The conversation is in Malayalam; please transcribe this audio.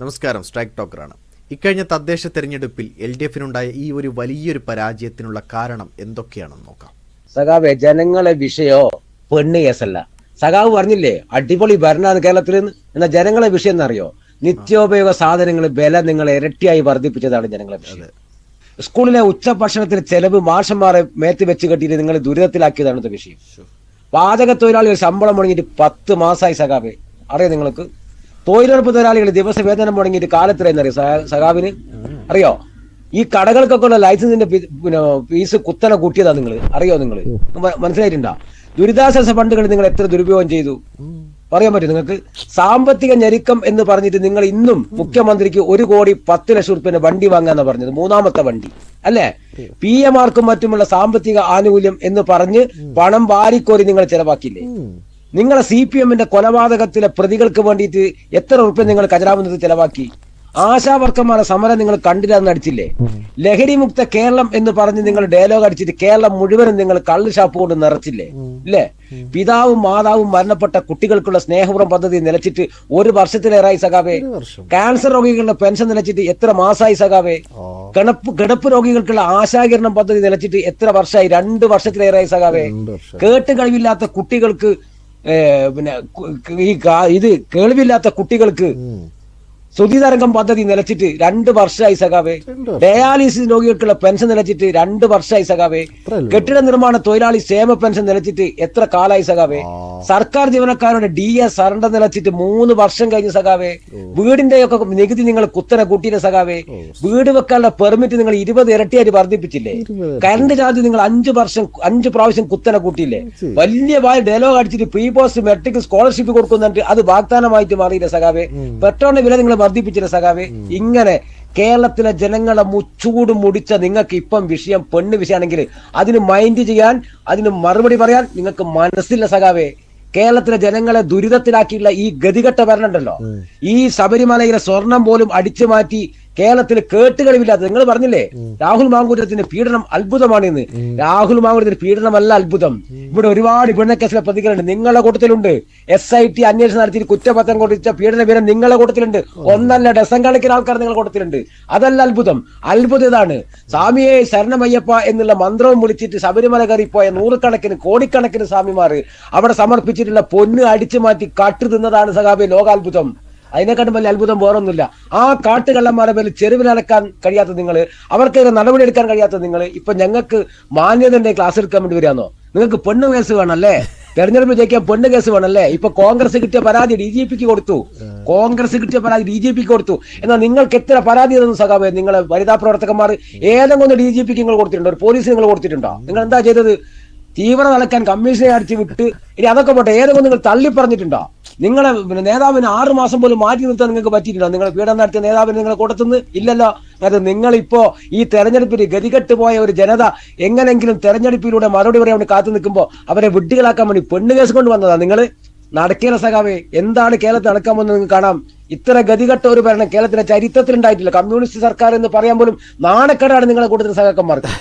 നമസ്കാരം സ്ട്രൈക്ക് ടോക്കറാണ്. ഇക്കഴിഞ്ഞ തദ്ദേശ തെരഞ്ഞെടുപ്പിൽ എൽ ഡി എഫിനുണ്ടായ ഈ ഒരു വലിയൊരു പരാജയത്തിനുള്ള കാരണം എന്തൊക്കെയാണെന്ന് നോക്കാം. സഖാവെ ജനങ്ങളെ വിഷയോ? പെണ്ണ് കേസല്ല. സഖാവ് പറഞ്ഞില്ലേ അടിപൊളി ഭരണമാണ് കേരളത്തിൽ എന്നാൽ ജനങ്ങളെ വിഷയം എന്നറിയോ നിത്യോപയോഗ സാധനങ്ങൾ വില നിങ്ങൾ ഇരട്ടിയായി വർദ്ധിപ്പിച്ചതാണ് ജനങ്ങളെ വിഷയം. സ്കൂളിലെ ഉച്ചഭക്ഷണത്തിന് ചെലവ് മാഷന്മാരെ മേത്ത് വെച്ച് കെട്ടിയിട്ട് നിങ്ങൾ ദുരിതത്തിലാക്കിയതാണ് വിഷയം. പാചക തൊഴിലാളികൾ ശമ്പളം മുടങ്ങിയിട്ട് പത്ത് മാസമായി സഖാവെ. അറിയാം നിങ്ങൾക്ക്? തൊഴിലുറപ്പ് തൊഴിലാളികൾ ദിവസ വേതനം മുടങ്ങിയിട്ട് കാലത്തിലെന്നറിയോ സഖാവിന്? അറിയോ? ഈ കടകൾക്കൊക്കെ ഉള്ള ലൈസൻസിന്റെ പിന്നെ ഫീസ് കുത്തനെ കൂട്ടിയതാ നിങ്ങൾ അറിയോ നിങ്ങൾ മനസ്സിലായിട്ടുണ്ടോ? ദുരിതാശ്വാസ ഫണ്ടുകൾ നിങ്ങൾ എത്ര ദുരുപയോഗം ചെയ്തു? പറയാൻ പറ്റും നിങ്ങൾക്ക്? സാമ്പത്തിക ഞെരുക്കം എന്ന് പറഞ്ഞിട്ട് നിങ്ങൾ ഇന്നും മുഖ്യമന്ത്രിക്ക് ഒരു കോടി പത്ത് ലക്ഷം റുപ്യന്റെ വണ്ടി വാങ്ങാന്ന് പറഞ്ഞത്. മൂന്നാമത്തെ വണ്ടി. അല്ലേ? പി എം ആർക്കും മറ്റുമുള്ള സാമ്പത്തിക ആനുകൂല്യം എന്ന് പറഞ്ഞ് പണം വാരിക്കോരി നിങ്ങൾ ചെലവാക്കിയില്ലേ? നിങ്ങളെ സി പി എമ്മിന്റെ കൊലപാതകത്തിലെ പ്രതികൾക്ക് വേണ്ടിയിട്ട് എത്ര റുപ്യ നിങ്ങൾ കചരാവുന്നത് ചെലവാക്കി? ആശാവർക്കന്മാരുടെ സമരം നിങ്ങൾ കണ്ടില്ല എന്ന് അടിച്ചില്ലേ ലഹരി മുക്ത കേരളം എന്ന് പറഞ്ഞ് നിങ്ങൾ ഡയലോഗ് അടിച്ചിട്ട് കേരളം മുഴുവനും നിങ്ങൾ കള്ള് ഷാപ്പ് കൊണ്ട് നിറച്ചില്ലേ? ഇല്ലേ? പിതാവും മാതാവും മരണപ്പെട്ട കുട്ടികൾക്കുള്ള സ്നേഹപുരം പദ്ധതി നിലച്ചിട്ട് ഒരു വർഷത്തിലേറായി സഖാവേ. ക്യാൻസർ രോഗികളുടെ പെൻഷൻ നിലച്ചിട്ട് എത്ര മാസമായി സഖാവേ? കിടപ്പ് കിടപ്പ് രോഗികൾക്കുള്ള ആശാകിരണം പദ്ധതി നിലച്ചിട്ട് എത്ര വർഷമായി രണ്ട് വർഷത്തിലേറായി സഖാവേ. കേട്ട് കഴിവില്ലാത്ത കുട്ടികൾക്ക് പിന്നെ ഈ ഇത് കേൾവില്ലാത്ത കുട്ടികൾക്ക് സുധീതരംഗം പദ്ധതി നിലച്ചിട്ട് രണ്ട് വർഷമായി സഖാവേ. ഡയാലിസിസ് രോഗികൾക്കുള്ള പെൻഷൻ നിലച്ചിട്ട് രണ്ട് വർഷമായി സഖാവേ. കെട്ടിട നിർമ്മാണ തൊഴിലാളി ക്ഷേമ പെൻഷൻ നിലച്ചിട്ട് എത്ര കാലായി സഖാവേ? സർക്കാർ ജീവനക്കാരുടെ ഡി എസ് സറണ്ടർ നിലച്ചിട്ട് മൂന്ന് വർഷം കഴിഞ്ഞ സഖാവേ. വീടിന്റെ ഒക്കെ നികുതി നിങ്ങൾ കുത്തനെ കൂട്ടിയ സഖാവേ? വീട് വെക്കാനുള്ള പെർമിറ്റ് നിങ്ങൾ ഇരുപത് ഇരട്ടിയായിട്ട് വർദ്ധിപ്പിച്ചില്ലേ? കറണ്ട് ചാർജ് നിങ്ങൾ അഞ്ചു വർഷം അഞ്ചു പ്രാവശ്യം കുത്തനെ കൂട്ടിയില്ലേ? വലിയ വായ ഡയലോഗ് അടിച്ചിട്ട് പ്രീ പോസ്റ്റ് മെട്രിക് സ്കോളർഷിപ്പ് കൊടുക്കുന്നുണ്ട്. അത് വാഗ്ദാനമായിട്ട് മാറിയില്ല സഖാവേ? പെട്രോളിന്റെ വില നിങ്ങൾ വർദ്ധിപ്പിച്ചില്ല സഖാവേ ഇങ്ങനെ കേരളത്തിലെ ജനങ്ങളെ മുച്ചൂട് മുടിച്ച നിങ്ങൾക്ക് ഇപ്പം വിഷയം പെണ്ണ് വിഷയമാണെങ്കിൽ അതിന് മൈൻഡ് ചെയ്യാൻ അതിന് മറുപടി പറയാൻ നിങ്ങൾക്ക് മനസ്സില്ല സഖാവേ. കേരളത്തിലെ ജനങ്ങളെ ദുരിതത്തിലാക്കിയുള്ള ഈ ഗതികെട്ട ഭരണമുണ്ടല്ലോ ഈ ശബരിമലയിലെ സ്വർണം പോലും അടിച്ചു മാറ്റി കേരളത്തിൽ കേട്ടുകളിവില്ലാത്ത നിങ്ങൾ പറഞ്ഞില്ലേ? രാഹുൽ മാങ്കൂട്ടത്തിന്റെ പീഡനം അത്ഭുതമാണ് ഇന്ന് രാഹുൽ മാങ്കൂട്ടത്തിന്റെ പീഡനമല്ല അത്ഭുതം. ഇവിടെ ഒരുപാട് പീഡനക്കേസിലെ പ്രതികളുണ്ട്. നിങ്ങളുടെ കൂട്ടത്തിലുണ്ട്. എസ് ഐ ടി അന്വേഷണം നടത്തി കുറ്റപത്രം കൊടുത്ത പീഡന വിവരം നിങ്ങളുടെ കൂട്ടത്തിലുണ്ട്. ഒന്നല്ല ഡസൻ കണക്കിന് ആൾക്കാർ നിങ്ങളുടെ കൂട്ടത്തിലുണ്ട്. അതല്ല അത്ഭുതം. അത്ഭുതം ഇതാണ്. സ്വാമിയെ ശരണമയ്യപ്പ എന്നുള്ള മന്ത്രവും വിളിച്ചിട്ട് ശബരിമല കയറിപ്പോയ പോയ നൂറുകണക്കിന് കോടിക്കണക്കിന് സ്വാമിമാർ അവിടെ സമർപ്പിച്ചിട്ടുള്ള പൊന്ന് അടിച്ചു മാറ്റി കാട്ടു തിന്നതാണ് സഖാബെ ലോകാത്ഭുതം. അതിനെക്കാട്ടും വലിയ അത്ഭുതം വേറൊന്നുമില്ല. ആ കാട്ടുകള്ളന്മാരെ മേൽ ചെരുവിലടക്കാൻ കഴിയാത്ത നിങ്ങൾ അവർക്കെതിരെ നടപടി എടുക്കാൻ കഴിയാത്ത നിങ്ങൾ ഇപ്പൊ ഞങ്ങൾക്ക് മാന്യതന്റെ ക്ലാസ് എടുക്കാൻ വേണ്ടി വരാന്നോ നിങ്ങൾക്ക് പെണ്ണു കേസ് വേണമല്ലേ തെരഞ്ഞെടുപ്പ് ജയിക്കാൻ പെണ്ണു കേസ് വേണമല്ലേ ഇപ്പൊ കോൺഗ്രസ് കിട്ടിയ പരാതി ഡി ജി പിക്ക് കൊടുത്തു. കോൺഗ്രസ് കിട്ടിയ പരാതി ഡി ജി പിക്ക് കൊടുത്തു. എന്നാൽ നിങ്ങൾക്ക് എത്ര പരാതി തന്നു സഖാബേ നിങ്ങളെ വനിതാ പ്രവർത്തകന്മാർ ഏതെങ്കിലും ഒന്ന് ഡി ജി പിക്ക് നിങ്ങൾ കൊടുത്തിട്ടുണ്ടോ? ഒരു പോലീസ് നിങ്ങൾ കൊടുത്തിട്ടുണ്ടോ? നിങ്ങൾ എന്താ ചെയ്തത്? തീവ്ര നടക്കാൻ കമ്മീഷനെ അടിച്ചു വിട്ട് ഇനി അതൊക്കെ പോട്ടെ ഏതെങ്കിലും നിങ്ങൾ തള്ളി പറഞ്ഞിട്ടുണ്ടോ നിങ്ങളെ നേതാവിനെ ആറ് മാസം പോലും മാറ്റി നിർത്താൻ നിങ്ങൾക്ക് പറ്റിയിട്ടില്ല. നിങ്ങൾ പീഡനം നടത്തിയ നേതാവിനെ നിങ്ങളെ കൊടുത്തുനിന്ന് ഇല്ലല്ലോ. അത് നിങ്ങളിപ്പോ ഈ തെരഞ്ഞെടുപ്പിൽ ഗതികെട്ട് പോയ ഒരു ജനത എങ്ങനെങ്കിലും തെരഞ്ഞെടുപ്പിലൂടെ മറുപടി പറയാൻ വേണ്ടി കാത്തു നിൽക്കുമ്പോൾ അവരെ വിഡ്ഢികളാക്കാൻ വേണ്ടി പെണ്ണ് കേസ് കൊണ്ട് വന്നതാ നിങ്ങൾ? നടക്കേല സഖാവേ എന്താണ് കേരളത്തിൽ നടക്കാൻ പോകുന്നത് നിങ്ങൾക്ക് കാണാം. ഇത്ര ഗതികെട്ട ഒരു ഭരണം കേരളത്തിന്റെ ചരിത്രത്തിൽ ഉണ്ടായിട്ടില്ല. കമ്മ്യൂണിസ്റ്റ് സർക്കാർ എന്ന് പറയാൻ പോലും നാണക്കേടാണ് നിങ്ങളെ കൂടുതൽ സഖാക്കന്മാർക്ക്.